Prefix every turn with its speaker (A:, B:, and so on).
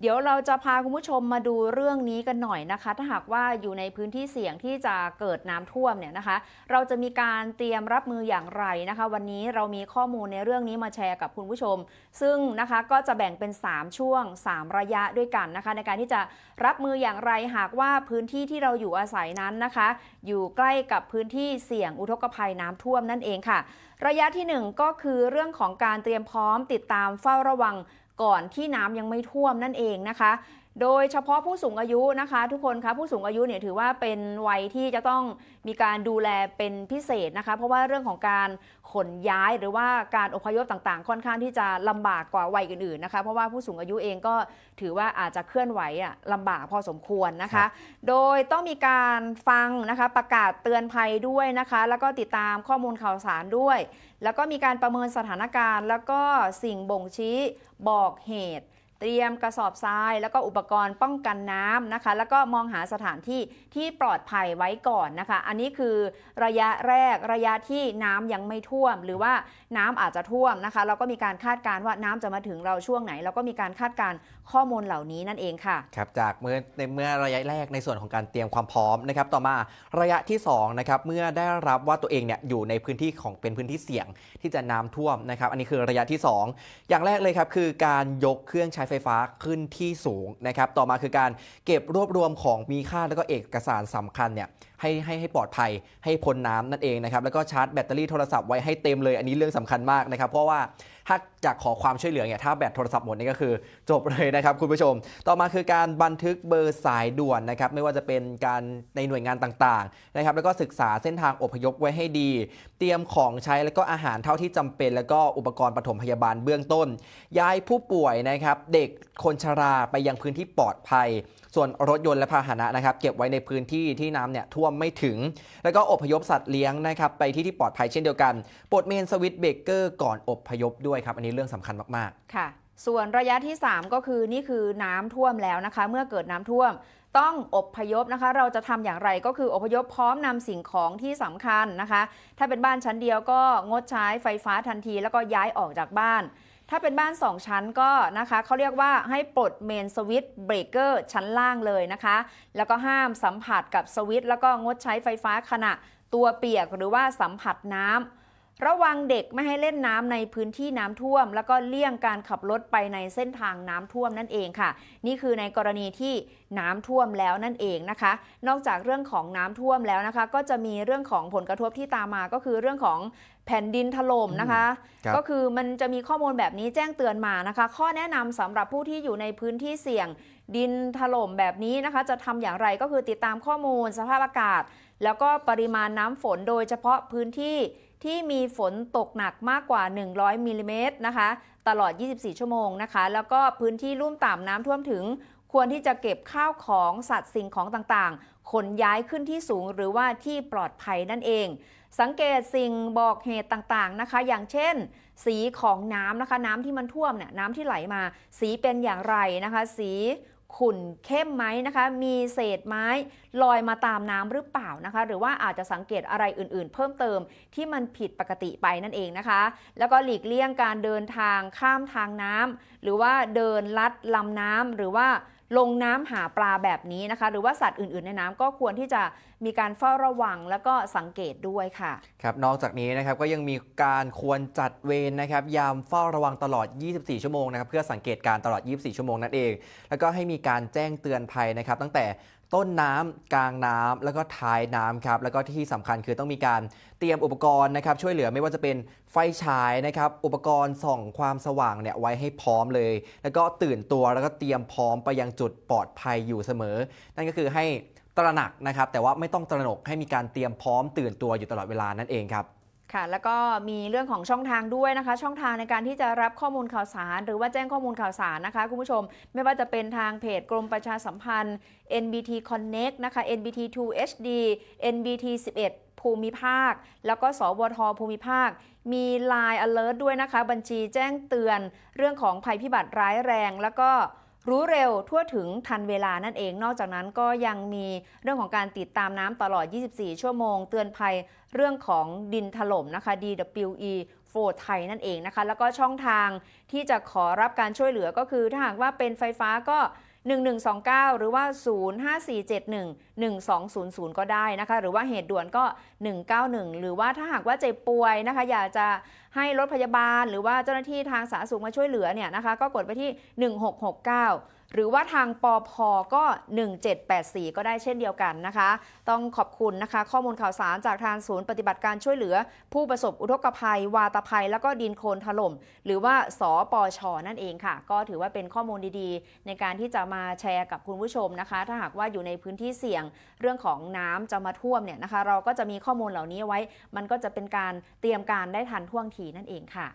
A: เดี๋ยวเราจะพาคุณผู้ชมมาดูเรื่องนี้กันหน่อยนะคะ ถ้าหากว่าอยู่ในพื้นที่เสี่ยงที่จะเกิดน้ำท่วมเนี่ยนะคะ เราจะมีการเตรียมรับมืออย่างไรนะคะ วันนี้เรามีข้อมูลในเรื่องนี้มาแชร์กับคุณผู้ชม ซึ่งนะคะก็จะแบ่งเป็น 3 ช่วง 3 ระยะด้วยกันนะคะ ในการที่จะรับมืออย่างไรหากว่าพื้นที่ที่เราอยู่อาศัยนั้นนะคะ อยู่ใกล้กับพื้นที่เสี่ยงอุทกภัยน้ำท่วมนั่นเองค่ะ ระยะที่ 1 ก็คือเรื่องของการเตรียมพร้อมติดตามเฝ้าระวัง ก่อนที่น้ำยังไม่ท่วมนั่นเองนะคะ โดยเฉพาะผู้สูงอายุนะคะ ทุกคนคะผู้สูงอายุเนี่ยถือว่าเป็นวัยที่จะต้องมีการดูแลเป็นพิเศษนะคะ เพราะว่าเรื่องของการขนย้ายหรือว่าการอพยพต่างๆ ค่อนข้างที่จะลำบากกว่าวัยอื่นๆนะคะเพราะว่าผู้สูงอายุเองก็ถือว่าอาจจะเคลื่อนไหวอะลำบากพอสมควรนะ
B: คะ
A: โดยต้องมีการฟังนะคะประกาศเตือนภัยด้วยนะคะ แล้วก็ติดตามข้อมูลข่าวสารด้วย แล้วก็มีการประเมินสถานการณ์ แล้วก็สิ่งบ่งชี้บอกเหตุ เตรียมกระสอบทราย แล้วก็อุปกรณ์ป้องกันน้ำนะคะ แล้วก็มองหาสถานที่ที่ปลอดภัยไว้ก่อนนะคะ อันนี้คือระยะแรกระยะที่น้ำยังไม่ท่วม หรือว่าน้ำอาจจะท่วมนะคะ เราก็มีการคาดการณ์ว่าน้ำจะมาถึงเราช่วงไหน เราก็มีการคาดการณ์ข้อมูลเหล่านี้นั่นเองค่ะ
B: ครับจากเมื่อในเมื่อระยะแรกในส่วนของการเตรียมความพร้อมนะครับ ต่อมาระยะที่2นะครับเมื่อได้รับว่าตัวเองเนี่ยอยู่ในพื้นที่ของเป็นพื้นที่เสี่ยงที่จะน้ำท่วมนะครับ อันนี้คือระยะที่ 2 อย่างแรกเลยครับคือการยกเครื่องใช้ไฟฟ้าขึ้นที่สูงนะครับ ต่อมาคือการเก็บรวบรวมของมีค่าแล้วก็เอกสารสำคัญเนี่ย ให้ให้ให้ปลอดภัยให้พ้นน้ำนั่นเองนะครับแล้วก็ชาร์จแบตเตอรี่โทรศัพท์ไว้ให้เต็มเลยอันนี้เรื่องสำคัญมากนะครับเพราะว่าถ้าจะขอความช่วยเหลือเนี่ยถ้าแบตโทรศัพท์หมดนี่ก็คือจบเลยนะครับคุณผู้ชม ต่อมาคือการบันทึกเบอร์สายด่วนนะครับไม่ว่าจะเป็นการในหน่วยงานต่างๆนะครับแล้วก็ศึกษาเส้นทางอพยพไว้ให้ดี เตรียมของใช้แล้วก็อาหารเท่าที่จำเป็น แล้วก็อุปกรณ์ปฐมพยาบาลเบื้องต้น ย้ายผู้ป่วยนะครับเด็กคนชราไปยังพื้นที่ปลอดภัย ส่วนรถยนต์และพาหนะนะครับเก็บไว้ในพื้นที่ที่น้ำเนี่ยท่วมไม่ถึง แล้วก็อพยพสัตว์เลี้ยงนะครับไปที่ที่ปลอดภัยเช่นเดียวกันปลดเมนสวิตเบเกอร์ก่อนอพยพด้วยครับ อันนี้เรื่องสำคัญมาก
A: ค่ะ ส่วนระยะที่ 3 ก็คือนี่คือน้ำท่วมแล้วนะคะ เมื่อเกิดน้ำท่วมต้องอบพยพนะคะ เราจะทำอย่างไรก็คืออพยพพร้อมนำสิ่งของที่สำคัญนะคะ ถ้าเป็นบ้านชั้นเดียวก็งดใช้ไฟฟ้าทันที แล้วก็ย้ายออกจากบ้าน ถ้าเป็นบ้าน 2 ชั้นก็นะคะเขาเรียกว่าให้ปลดเมนสวิตช์เบรกเกอร์ชั้นล่างเลยนะคะ แล้วก็ห้ามสัมผัสกับสวิตช์แล้วก็งดใช้ไฟฟ้าขณะตัวเปียกหรือว่าสัมผัสน้ำ ระวังเด็กไม่ให้เล่นน้ำในพื้นที่น้ำท่วม แล้วก็เลี่ยงการขับรถไปในเส้นทางน้ำท่วมนั่นเองค่ะ นี่คือในกรณีที่น้ำท่วมแล้วนั่นเองนะคะ นอกจากเรื่องของน้ำท่วมแล้วนะคะ ก็จะมีเรื่องของผลกระทบที่ตามมาก็คือเรื่องของแผ่นดินถล่มนะคะ
B: ครับ
A: ก็คือมันจะมีข้อมูลแบบนี้แจ้งเตือนมานะคะ ข้อแนะนำสำหรับผู้ที่อยู่ในพื้นที่เสี่ยงดินถล่มแบบนี้นะคะ จะทำอย่างไรก็คือติดตามข้อมูลสภาพอากาศ แล้วก็ปริมาณน้ำฝนโดยเฉพาะพื้นที่ ที่มีฝนตกหนักมากกว่า 100มิลลิเมตรนะคะ ตลอด 24 ชั่วโมงนะคะ แล้วก็พื้นที่ลุ่มต่ำน้ำท่วมถึง ควรที่จะเก็บข้าวของสัตว์สิ่งของต่างๆ ขนย้ายขึ้นที่สูงหรือว่าที่ปลอดภัยนั่นเอง สังเกตสิ่งบอกเหตุต่างๆนะคะ อย่างเช่น สีของน้ำนะคะ น้ำที่มันท่วมเนี่ยน้ำที่ไหลมา สีเป็นอย่างไรนะคะ สี ขุ่นเข้มไหมนะคะ มีเศษไม้ลอยมาตามน้ำหรือเปล่านะคะ หรือว่าอาจจะสังเกตอะไรอื่นๆ เพิ่มเติมที่มันผิดปกติไปนั่นเองนะคะ แล้วก็หลีกเลี่ยงการเดินทางข้ามทางน้ำหรือว่าเดินลัดลำน้ำหรือว่า ลงน้ำหาปลาแบบนี้นะคะ หรือว่าสัตว์อื่น ๆ ในน้ำก็ควรที่จะมีการเฝ้าระวังแล้วก็สังเกตด้วยค่ะ
B: ครับนอกจากนี้นะครับก็ยังมีการควรจัดเวรนะครับ ยามเฝ้าระวังตลอด 24 ชั่วโมงนะครับเพื่อสังเกตการตลอด 24 ชั่วโมงนั่นเอง แล้วก็ให้มีการแจ้งเตือนภัยนะครับ ตั้งแต่ ต้นน้ำกลางน้ำแล้วก็ท้ายน้ำครับแล้วก็ที่สำคัญคือต้องมีการเตรียมอุปกรณ์นะครับช่วยเหลือไม่ว่าจะเป็นไฟฉายนะครับอุปกรณ์ส่องความสว่างเนี่ยไว้ให้พร้อมเลย แล้วก็ตื่นตัวแล้วก็เตรียมพร้อมไปยังจุดปลอดภัยอยู่เสมอ นั่นก็คือให้ตระหนักนะครับแต่ว่าไม่ต้องตระหนกให้มีการเตรียมพร้อมตื่นตัวอยู่ตลอดเวลานั่นเองครับ
A: ค่ะ แล้วก็มีเรื่องของช่องทางด้วยนะคะ ช่องทางในการที่จะรับข้อมูลข่าวสาร หรือว่าแจ้งข้อมูลข่าวสารนะคะ คุณผู้ชม ไม่ว่าจะเป็นทางเพจกรมประชาสัมพันธ์ NBT Connect นะคะ NBT 2 HD NBT 11 ภูมิภาค แล้วก็สวทภูมิภาค มี Line Alert ด้วยนะคะ บัญชีแจ้งเตือนเรื่องของภัยพิบัติร้ายแรง แล้วก็ รู้เร็วทั่วถึงทันเวลานั่นเอง นอกจากนั้นก็ยังมีเรื่องของการติดตามน้ำตลอด 24 ชั่วโมง เตือนภัยเรื่องของดินถล่มนะคะ DWE โฟร์ไทยนั่นเองนะคะ แล้วก็ช่องทางที่จะขอรับการช่วยเหลือก็คือถ้าหากว่าเป็นไฟฟ้าก็1129 หรือว่า 05471 1200 ก็ได้นะคะ หรือว่าเหตุด่วนก็ 191 หรือว่าถ้าหากว่าเจ็บป่วยนะคะ อยากจะให้รถพยาบาล หรือว่าเจ้าหน้าที่ทางสาธารณสุขมาช่วยเหลือเนี่ยนะคะ ก็กดไปที่ 1669 หรือว่าทางปอพก็ 1784 ก็ได้เช่นเดียวกันนะคะ ต้องขอบคุณนะคะ ข้อมูลข่าวสารจากทางศูนย์ปฏิบัติการช่วยเหลือ ผู้ประสบอุทกภัย วาตภัย แล้วก็ดินโคลนถล่ม หรือว่าสปชนั่นเองค่ะ ก็ถือว่าเป็นข้อมูลดีๆ ในการที่จะมาแชร์กับคุณผู้ชมนะคะ ถ้าหากว่าอยู่ในพื้นที่เสี่ยงเรื่องของน้ำจะมาท่วมเนี่ยนะคะ เราก็จะมีข้อมูลเหล่านี้ไว้ มันก็จะเป็นการเตรียมการได้ทันท่วงทีนั่นเองค่ะ